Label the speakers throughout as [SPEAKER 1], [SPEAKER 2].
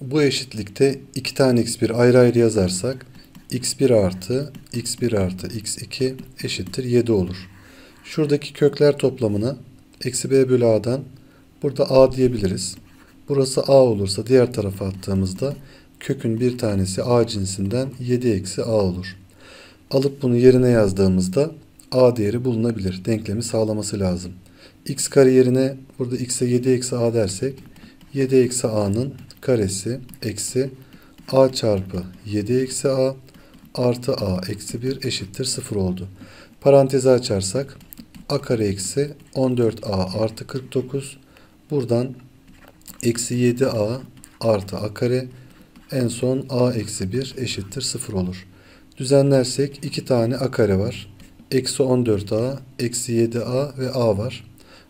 [SPEAKER 1] Bu eşitlikte iki tane x1 ayrı ayrı yazarsak x1 artı x1 artı x2 eşittir 7 olur. Şuradaki kökler toplamını eksi b bölü a'dan burada a diyebiliriz. Burası a olursa diğer tarafa attığımızda kökün bir tanesi a cinsinden 7 eksi a olur. Alıp bunu yerine yazdığımızda a değeri bulunabilir. Denklemi sağlaması lazım. x kare yerine burada x'e 7 eksi a dersek 7 eksi a'nın karesi eksi a çarpı 7 eksi a artı a eksi 1 eşittir 0 oldu. Parantezi açarsak a kare eksi 14a artı 49 buradan eksi 7a artı a kare en son a eksi 1 eşittir 0 olur. Düzenlersek iki tane a kare var. Eksi 14a, eksi 7a ve a var.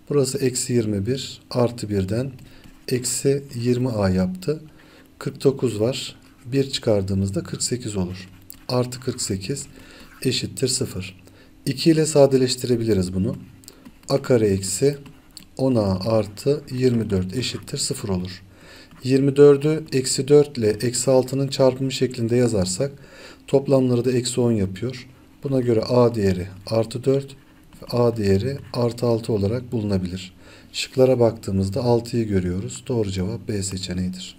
[SPEAKER 1] Burası eksi 21 artı 1'den eksi 20a yaptı. 49 var. 1 çıkardığımızda 48 olur. Artı 48 eşittir 0. 2 ile sadeleştirebiliriz bunu. a kare eksi 10a artı 24 eşittir 0 olur. 24'ü eksi 4 ile eksi 6'nın çarpımı şeklinde yazarsak toplamları da eksi 10 yapıyor. Buna göre a değeri artı 4 ve a değeri artı 6 olarak bulunabilir. Şıklara baktığımızda 6'yı görüyoruz. Doğru cevap B seçeneğidir.